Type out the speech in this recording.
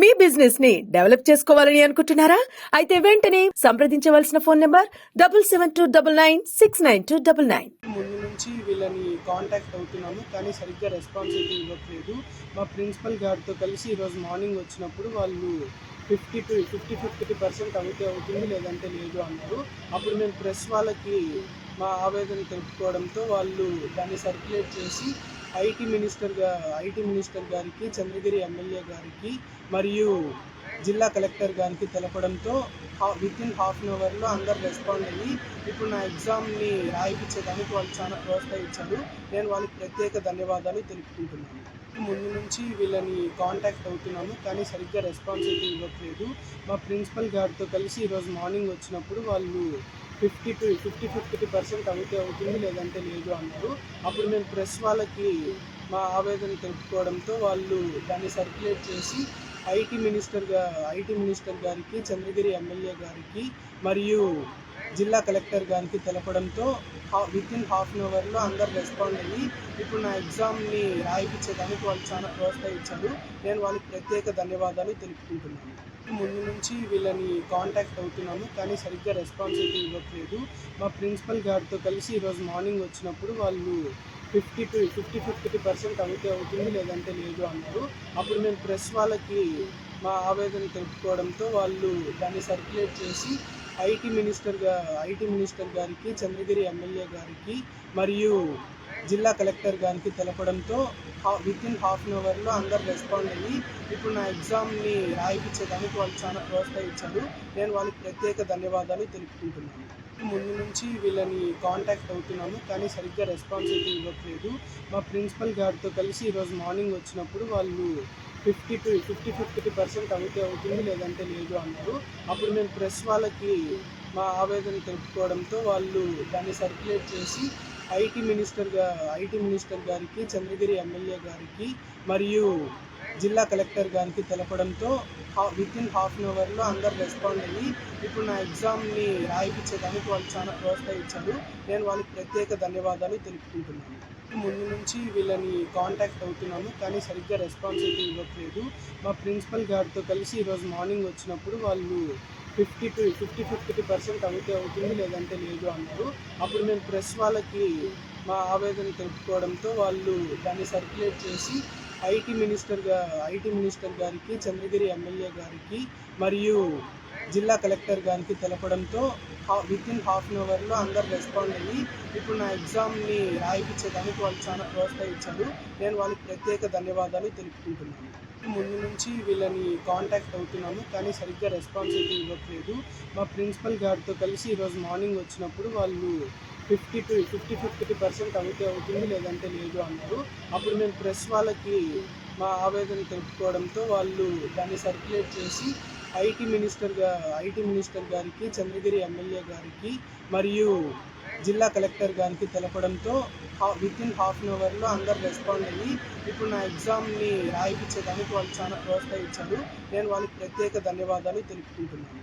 మీ బిజినెస్ని డెవలప్ చేసుకోవాలని అనుకుంటున్నారా? అయితే వెంటనే సంప్రదించవలసిన phone number double seven two double nine six nine two double nine ముందు నుంచి వీళ్ళని కాంటాక్ట్ అవుతున్నాము కానీ సరిగ్గా రెస్పాన్సిబిలిటీ ఇవ్వట్లేదు. మా ప్రిన్సిపల్ గారితో కలిసి ఈరోజు మార్నింగ్ వచ్చినప్పుడు వాళ్ళు fifty to fifty fifty percent అవుతే అవుతుంది లేదంటే లేదు అన్నారు. అప్పుడు మేము ప్రెస్ వాళ్ళకి మా ఆవేదన తెలుపుకోవడంతో వాళ్ళు దాన్ని సర్క్యులేట్ చేసి ఐటీ మినిస్టర్ ఐటీ మినిస్టర్ గారికి చంద్రగిరి ఎమ్మెల్యే గారికి మరియు జిల్లా కలెక్టర్ గారికి తెలపడంతో విత్ ఇన్ హాఫ్ అన్ అవర్లో అందరు రెస్పాండ్ అయ్యి ఇప్పుడు నా ఎగ్జామ్ని రాయిపించేదానికి వాళ్ళు చాలా ప్రోత్సహించారు. నేను వాళ్ళకి ప్రత్యేక ధన్యవాదాలు తెలుపుకుంటున్నాను. ముందు నుంచి వీళ్ళని కాంటాక్ట్ అవుతున్నాము కానీ సరిగ్గా రెస్పాన్స్ అయితే ఇవ్వట్లేదు. మా ప్రిన్సిపల్ గారితో కలిసి ఈరోజు మార్నింగ్ వచ్చినప్పుడు వాళ్ళు fifty to fifty fifty percent అవుతే అవుతుంది లేదంటే లేదు అన్నారు. అప్పుడు మేము ప్రెస్ వాళ్ళకి మా ఆవేదన తెలుపుకోవడంతో వాళ్ళు దాన్ని సర్క్యులేట్ చేసి ఐటీ మినిస్టర్గా ఐటీ మినిస్టర్ గారికి చంద్రగిరి ఎమ్మెల్యే గారికి మరియు జిల్లా కలెక్టర్ గారికి తెలపడంతో విత్ ఇన్ హాఫ్ అన్ అవర్లో అందరు రెస్పాండ్ అయ్యి ఇప్పుడు నా ఎగ్జామ్ని రాయిపించేదానికి వాళ్ళు చాలా ప్రోత్సహించారు. నేను వాళ్ళకి ప్రత్యేక ధన్యవాదాలు తెలుపుకుంటున్నాను. ముందు నుంచి వీళ్ళని కాంటాక్ట్ అవుతున్నాము కానీ సరిగ్గా రెస్పాన్సిబిలిటీ ఇవ్వట్లేదు. మా ప్రిన్సిపల్ గారితో కలిసి ఈరోజు మార్నింగ్ వచ్చినప్పుడు వాళ్ళు fifty to fifty fifty percent అవుతే అవుతుంది లేదంటే లేదు అన్నారు. అప్పుడు మేము ప్రెస్ వాళ్ళకి మా ఆవేదన తెలుపుకోవడంతో వాళ్ళు దాన్ని సర్క్యులేట్ చేసి ఐటీ మినిస్టర్గా ఐటీ మినిస్టర్ గారికి చంద్రగిరి ఎమ్మెల్యే గారికి మరియు జిల్లా కలెక్టర్ గారికి తెలపడంతో విత్ ఇన్ హాఫ్ అన్ అవర్లో అందరు రెస్పాండ్ అయ్యి ఇప్పుడు నా ఎగ్జామ్ని రాయిపించేదానికి వాళ్ళు చాలా ప్రోత్సహించారు. నేను వాళ్ళకి ప్రత్యేక ధన్యవాదాలు తెలుపుకుంటున్నాను. ముందు నుంచి వీళ్ళని కాంటాక్ట్ అవుతున్నాము కానీ సరిగ్గా రెస్పాన్స్ అయితే ఇవ్వట్లేదు. మా ప్రిన్సిపల్ గారితో కలిసి ఈరోజు మార్నింగ్ వచ్చినప్పుడు వాళ్ళు fifty to fifty fifty percent అవుతే అవుతుంది లేదంటే లేదు అన్నారు. అప్పుడు మేము ప్రెస్ వాళ్ళకి మా ఆవేదన తెలుపుకోవడంతో వాళ్ళు దాన్ని సర్క్యులేట్ చేసి ఐటీ మినిస్టర్గా ఐటీ మినిస్టర్ గారికి చంద్రగిరి ఎమ్మెల్యే గారికి మరియు జిల్లా కలెక్టర్ గారికి తెలపడంతో విత్ ఇన్ హాఫ్ అన్ అవర్లో అందరు రెస్పాండ్ అయ్యి ఇప్పుడు నా ఎగ్జామ్ని రాయిపించేదానికి వాళ్ళు చాలా ప్రోత్సహించారు. నేను వాళ్ళకి ప్రత్యేక ధన్యవాదాలు తెలుపుకుంటున్నాను. ముందు నుంచి వీళ్ళని కాంటాక్ట్ అవుతున్నాము కానీ సరిగ్గా రెస్పాన్స్ అయితే ఇవ్వట్లేదు. మా ప్రిన్సిపల్ గారితో కలిసి ఈరోజు మార్నింగ్ వచ్చినప్పుడు వాళ్ళు fifty to fifty fifty percent అవుతే అవుతుంది లేదంటే లేదు అన్నారు. అప్పుడు మేము ప్రెస్ వాళ్ళకి మా ఆవేదన తెలుపుకోవడంతో వాళ్ళు దాన్ని సర్క్యులేట్ చేసి ఐటీ మినిస్టర్ ఐటీ మినిస్టర్ గారికి చంద్రగిరి ఎమ్మెల్యే గారికి మరియు జిల్లా కలెక్టర్ గారికి తెలపడంతో విత్ ఇన్ హాఫ్ అన్ అవర్లో అందరు రెస్పాండ్ అయ్యి ఇప్పుడు నా ఎగ్జామ్ని రాయిపించేదానికి వాళ్ళు చాలా ప్రోత్సహించారు. నేను వాళ్ళకి ప్రత్యేక ధన్యవాదాలు తెలుపుకుంటున్నాను. ముందు నుంచి వీళ్ళని కాంటాక్ట్ అవుతున్నాము కానీ సరిగ్గా రెస్పాన్స్ అయితే ఇవ్వట్లేదు. మా ప్రిన్సిపల్ గారితో కలిసి ఈరోజు మార్నింగ్ వచ్చినప్పుడు వాళ్ళు fifty to fifty fifty percent అవుతే అవుతుంది లేదంటే లేదు అన్నారు. అప్పుడు మేము ప్రెస్ వాళ్ళకి మా ఆవేదన తెలుపుకోవడంతో వాళ్ళు దాన్ని సర్క్యులేట్ చేసి ఐటీ మినిస్టర్గా ఐటీ మినిస్టర్ గారికి చంద్రగిరి ఎమ్మెల్యే గారికి మరియు జిల్లా కలెక్టర్ గారికి తెలపడంతో విత్ ఇన్ హాఫ్ అన్ అవర్లో అందరు రెస్పాండ్ అయ్యి ఇప్పుడు నా ఎగ్జామ్ని రాయిపించేదానికి వాళ్ళు చాలా ప్రోత్సహించారు. నేను వాళ్ళకి ప్రత్యేక ధన్యవాదాలు తెలుపుకుంటున్నాను.